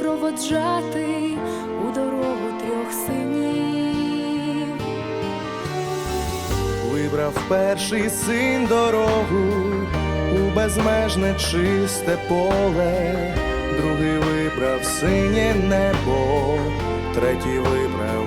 проводжати у дорогу трьох синів. Вибрав перший син дорогу у безмежне чисте поле, другий вибрав синє небо, третій вибрав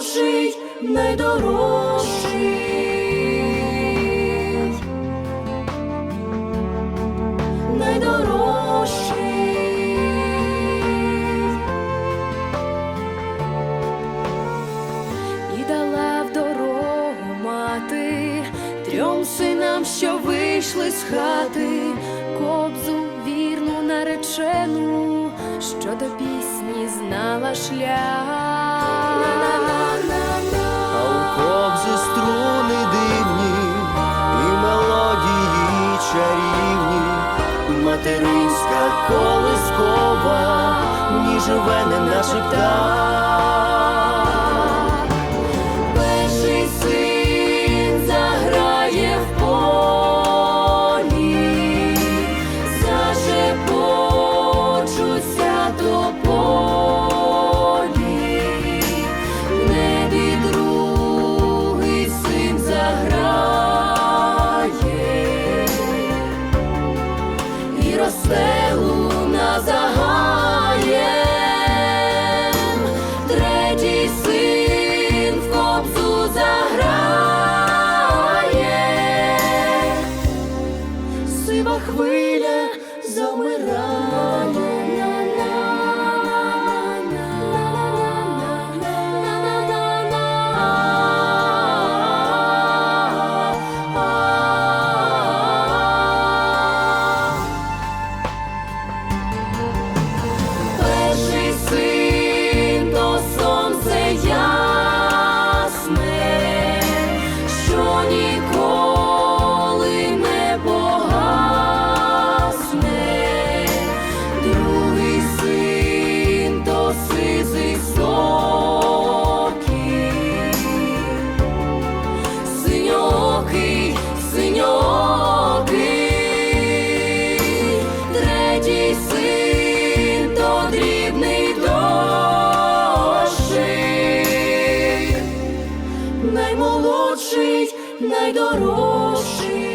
наймолодший, найдорожчий. Найдорожчий. І в дорогу мати трьом синам, що вийшли з хати, кобзу вірну наречену, що до пісні знала шлях. Живе не нашептав. Найдорожчий.